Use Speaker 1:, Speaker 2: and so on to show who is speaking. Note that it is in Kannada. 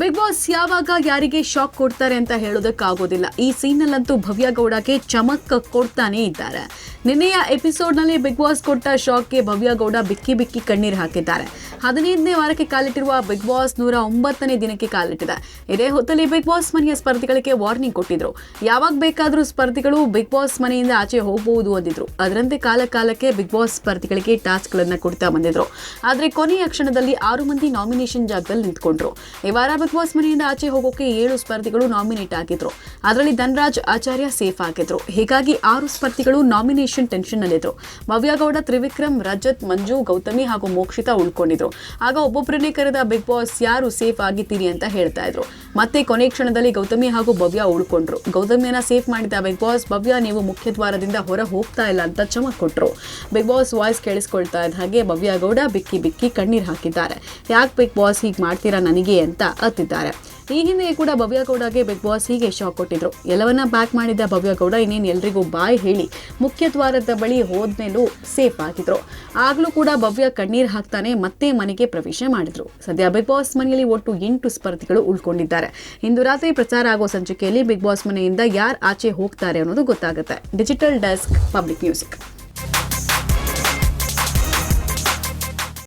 Speaker 1: ಬಿಗ್ ಬಾಸ್ ಯಾವಾಗ ಯಾರಿಗೆ ಶಾಕ್ ಕೊಡ್ತಾರೆ ಅಂತ ಹೇಳೋದಕ್ಕಾಗೋದಿಲ್ಲ. ಈ ಸೀನಲ್ಲಂತೂ ಭವ್ಯ ಗೌಡಗೆ ಚಮಕ್ ಕೊಡ್ತಾನೆ ಇದ್ದಾರೆ. ನಿನ್ನೆಯ ಎಪಿಸೋಡ್ನಲ್ಲಿ ಬಿಗ್ ಬಾಸ್ ಕೊಟ್ಟ ಶಾಕ್ಗೆ ಭವ್ಯ ಗೌಡ ಬಿಕ್ಕಿ ಬಿಕ್ಕಿ ಕಣ್ಣೀರು ಹಾಕಿದ್ದಾರೆ. ಹದಿನೈದನೇ ವಾರಕ್ಕೆ ಕಾಲಿಟ್ಟಿರುವ ಬಿಗ್ ಬಾಸ್ ನೂರ ಒಂಬತ್ತನೇ ದಿನಕ್ಕೆ ಕಾಲಿಟ್ಟಿದೆ. ಇದೇ ಹೊತ್ತಲ್ಲಿ ಬಿಗ್ ಬಾಸ್ ಮನೆಯ ಸ್ಪರ್ಧಿಗಳಿಗೆ ವಾರ್ನಿಂಗ್ ಕೊಟ್ಟಿದ್ರು. ಯಾವಾಗ ಬೇಕಾದರೂ ಸ್ಪರ್ಧಿಗಳು ಬಿಗ್ ಬಾಸ್ ಮನೆಯಿಂದ ಆಚೆ ಹೋಗಬಹುದು ಅಂದಿದ್ರು. ಅದರಂತೆ ಕಾಲ ಕಾಲಕ್ಕೆ ಬಿಗ್ ಬಾಸ್ ಸ್ಪರ್ಧಿಗಳಿಗೆ ಟಾಸ್ಕ್ಗಳನ್ನು ಕೊಡ್ತಾ ಬಂದಿದ್ರು. ಆದರೆ ಕೊನೆಯ ಕ್ಷಣದಲ್ಲಿ ಆರು ಮಂದಿ ನಾಮಿನೇಷನ್ ಜಾಗದಲ್ಲಿ ನಿಂತ್ಕೊಂಡ್ರು. ಈ ವಾರ ಬಿಗ್ ಬಾಸ್ ಮನೆಯಿಂದ ಆಚೆ ಹೋಗೋಕೆ ಏಳು ಸ್ಪರ್ಧಿಗಳು ನಾಮಿನೇಟ್ ಆಗಿದ್ರು. ಅದರಲ್ಲಿ ಧನರಾಜ್ ಆಚಾರ್ಯ ಸೇಫ್ ಆಗಿದ್ರು. ಹೀಗಾಗಿ ಆರು ಸ್ಪರ್ಧಿಗಳು ನಾಮಿನೇಷನ್ ಟೆನ್ಷನ್ ನಲ್ಲಿದ್ರು ಮವ್ಯಾಗೌಡ ಗೌಡ ತ್ರಿವಿಕ್ರಮ್, ರಜತ್, ಮಂಜು, ಗೌತಮಿ ಹಾಗೂ ಮೋಕ್ಷಿತಾ ಉಳ್ಕೊಂಡಿದ್ರು. ಆಗ ಒಬ್ಬೊಬ್ಬರನ್ನೇ ಕರೆದ ಬಿಗ್ ಬಾಸ್ ಯಾರು ಸೇಫ್ ಆಗಿದ್ದೀರಿ ಅಂತ ಹೇಳ್ತಾ ಇದ್ರು. ಮತ್ತೆ ಕೊನೆ ಕ್ಷಣದಲ್ಲಿ ಗೌತಮಿ ಹಾಗೂ ಭವ್ಯ ಉಳ್ಕೊಂಡ್ರು. ಗೌತಮಿಯನ್ನ ಸೇಫ್ ಮಾಡಿದ ಬಿಗ್ ಬಾಸ್ ಭವ್ಯ ನೀವು ಮುಖ್ಯ ದ್ವಾರದಿಂದ ಹೊರ ಹೋಗ್ತಾ ಇಲ್ಲ ಅಂತ ಚಮಕ್ ಕೊಟ್ರು. ಬಿಗ್ ಬಾಸ್ ವಾಯ್ಸ್ ಕೇಳಿಸ್ಕೊಳ್ತಾ ಇದ್ದ ಹಾಗೆ ಭವ್ಯ ಗೌಡ ಬಿಕ್ಕಿ ಬಿಕ್ಕಿ ಕಣ್ಣೀರ್ ಹಾಕಿದ್ದಾರೆ. ಯಾಕೆ ಬಿಗ್ ಬಾಸ್ ಹೀಗೆ ಮಾಡ್ತೀರಾ ನನಗೆ ಅಂತ ಅತ್ತಿದ್ದಾರೆ. ಈ ಹಿಂದೆ ಕೂಡ ಭವ್ಯ ಗೌಡಗೆ ಬಿಗ್ ಬಾಸ್ ಹೀಗೆ ಶಾಕ್ ಕೊಟ್ಟಿದ್ರು. ಎಲ್ಲವನ್ನ ಬ್ಯಾಕ್ ಮಾಡಿದ ಭವ್ಯ ಗೌಡ ಇನ್ನೇನು ಎಲ್ರಿಗೂ ಬಾಯ್ ಹೇಳಿ ಮುಖ್ಯ ದ್ವಾರದ ಬಳಿ ಹೋದ್ಮೇಲೂ ಸೇಫ್ ಆಗಿದ್ರು. ಆಗ್ಲೂ ಕೂಡ ಭವ್ಯ ಕಣ್ಣೀರ್ ಹಾಕ್ತಾನೆ ಮತ್ತೆ ಮನೆಗೆ ಪ್ರವೇಶ ಮಾಡಿದ್ರು. ಸದ್ಯ ಬಿಗ್ ಬಾಸ್ ಮನೆಯಲ್ಲಿ ಒಟ್ಟು ಎಂಟು ಸ್ಪರ್ಧಿಗಳು ಉಳ್ಕೊಂಡಿದ್ದಾರೆ. ಇಂದು ರಾತ್ರಿ ಪ್ರಚಾರ ಆಗೋ ಸಂಚಿಕೆಯಲ್ಲಿ ಬಿಗ್ ಬಾಸ್ ಮನೆಯಿಂದ ಯಾರು ಆಚೆ ಹೋಗ್ತಾರೆ ಅನ್ನೋದು ಗೊತ್ತಾಗುತ್ತೆ. Digital desk, public music.